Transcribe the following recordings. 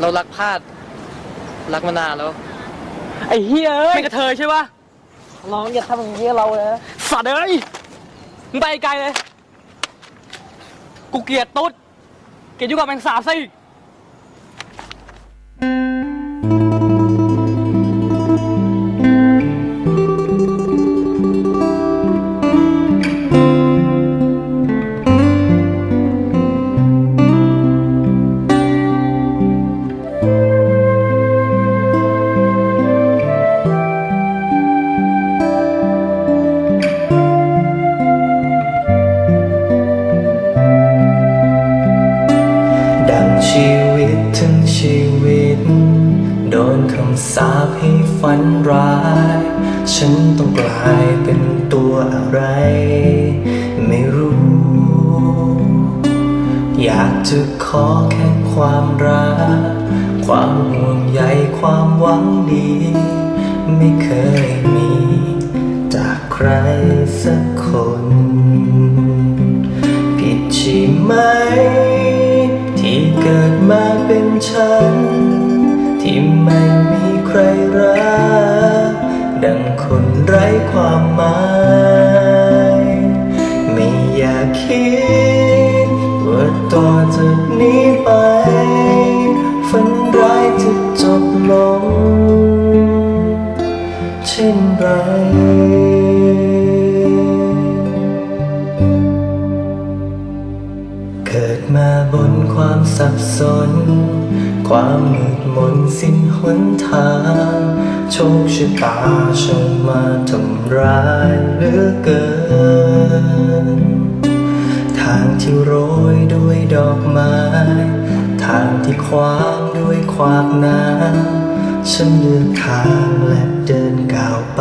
เรารักพลาด รักมานานแล้ว ไอ้เฮียเอ้ยไม่กระเทยใช่ปะน้องอย่าทำอย่างนี้กับเราเลยนะสัตว์เอ้ยมึงไปไกลเลย กูเกลียดตุ๊ด เกลียดอยู่กับแมงสาบซะอีก ชีวิตทั้งชีวิต โดนคำสาปให้ฝันร้าย ฉันต้องกลายเป็นตัวอะไร ไม่รู้ อยากจะขอแค่ความรัก ความห่วงใยความหวังดี ไม่เคยมี จากใครสักคน มาเป็นฉัน ที่ไม่มีใครรัก ดังคนไร้ความหมาย ไม่อยากคิดว่าต่อจากนี้ไป ฝันร้ายจะจบลง เช่นไร สับสน ความมืดมนสิ้นหนทางโชคชะตาช่างมาทำร้ายเหลือเกิน ทางที่โรยด้วยดอกไม้ ทางที่ขวางด้วยขวากน้ำฉันเลือกทางและเดินก้าวไป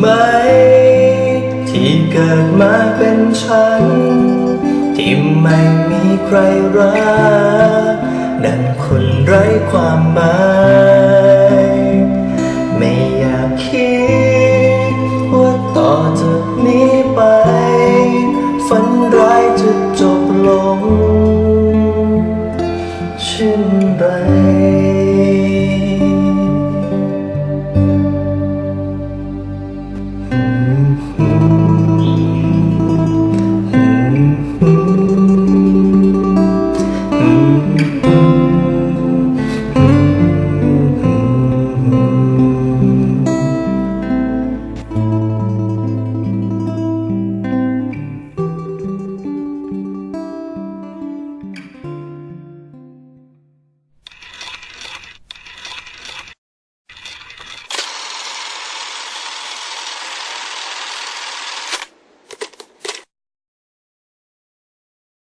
ไหม ที่เกิดมาเป็นฉัน ที่ไม่มีใครรักดังคนไร้ความหมาย ไม่อยากคิด ว่าต่อจากนี้ไป ฝันร้ายจะจบลงเช่นไร